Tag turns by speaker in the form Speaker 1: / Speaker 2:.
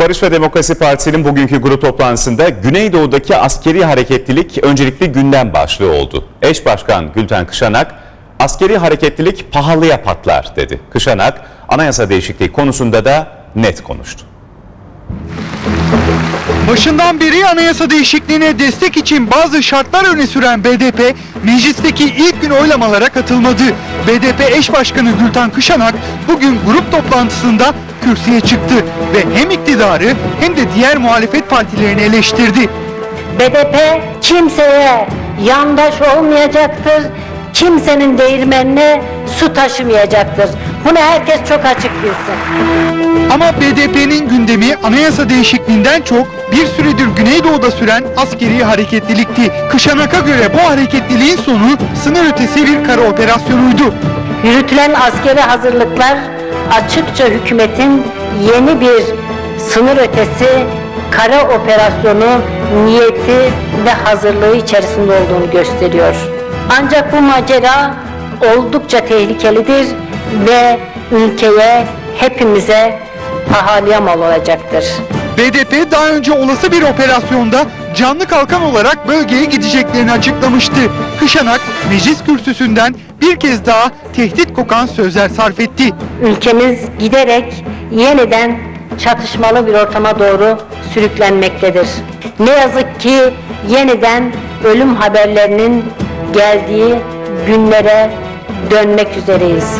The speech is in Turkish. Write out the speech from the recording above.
Speaker 1: Barış ve Demokrasi Partisi'nin bugünkü grup toplantısında Güneydoğu'daki askeri hareketlilik öncelikli gündem başlığı oldu. Eş Başkan Gülten Kışanak, askeri hareketlilik pahalıya patlar dedi. Kışanak, anayasa değişikliği konusunda da net konuştu.
Speaker 2: Başından beri anayasa değişikliğine destek için bazı şartlar öne süren BDP, meclisteki ilk gün oylamalara katılmadı. BDP eş başkanı Gülten Kışanak bugün grup toplantısında kürsüye çıktı ve hem iktidarı hem de diğer muhalefet partilerini eleştirdi.
Speaker 3: BDP kimseye yandaş olmayacaktır. Kimsenin değirmenine su taşımayacaktır. Bunu herkes çok açık bilsin.
Speaker 2: Ama BDP'nin gündemi anayasa değişikliğinden çok bir süredir Güneydoğu'da süren askeri hareketlilikti. Kışanak'a göre bu hareketliliğin sonu sınır ötesi bir kara operasyonuydu.
Speaker 3: Yürütülen askeri hazırlıklar açıkça hükümetin yeni bir sınır ötesi kara operasyonu niyeti ve hazırlığı içerisinde olduğunu gösteriyor. Ancak bu macera oldukça tehlikelidir ve ülkeye hepimize pahalıya mal olacaktır.
Speaker 2: BDP daha önce olası bir operasyonda canlı kalkan olarak bölgeye gideceklerini açıklamıştı. Kışanak meclis kürsüsünden bir kez daha tehdit kokan sözler sarf etti.
Speaker 3: ülkemiz giderek yeniden çatışmalı bir ortama doğru sürüklenmektedir. Ne yazık ki yeniden ölüm haberlerinin geldiği günlere dönmek üzereyiz.